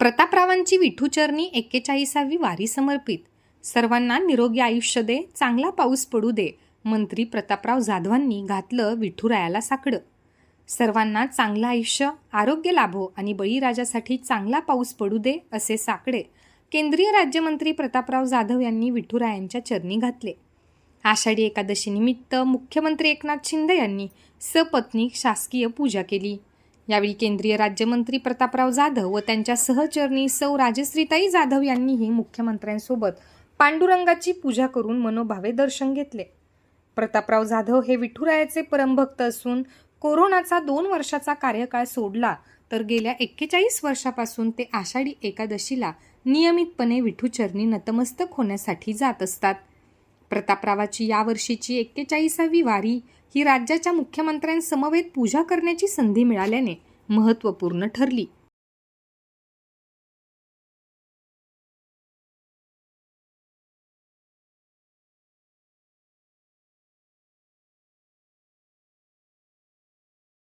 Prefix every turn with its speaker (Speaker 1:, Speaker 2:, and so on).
Speaker 1: प्रतापरावांची विठूचरणी एक्केचाळीसावी वारी समर्पित. सर्वांना निरोगी आयुष्य दे चांगला पाऊस पडू दे मंत्री प्रतापराव जाधवांनी घातलं विठुरायाला साकडं. सर्वांना चांगलं आयुष्य आरोग्य लाभो आणि बळीराजासाठी चांगला पाऊस पडू दे असे साकडे. केंद्रीय राज्यमंत्री प्रतापराव जाधव यांनी विठुरायांच्या चरणी घातले. आषाढी एकादशीनिमित्त मुख्यमंत्री एकनाथ शिंदे यांनी सपत्नीक शासकीय पूजा केली. यावेळी केंद्रीय राज्यमंत्री प्रतापराव जाधव व त्यांच्या सहचरणी सौ राजश्रीताई जाधव यांनीही मुख्यमंत्र्यांसोबत पांडुरंगाची पूजा करून मनोभावे दर्शन घेतले. प्रतापराव जाधव हे विठुरायाचे परमभक्त असून कोरोनाचा दोन वर्षाचा कार्यकाळ सोडला तर गेल्या एक्केचाळीस वर्षापासून ते आषाढी एकादशीला नियमितपणे विठूचरणी नतमस्तक होण्यासाठी जात असतात. प्रतापरावाची यावर्षीची एक्केचाळीसावी वारी ही राज्याच्या मुख्यमंत्र्यांसमवेत पूजा करण्याची संधी मिळाल्याने महत्त्वपूर्ण ठरली.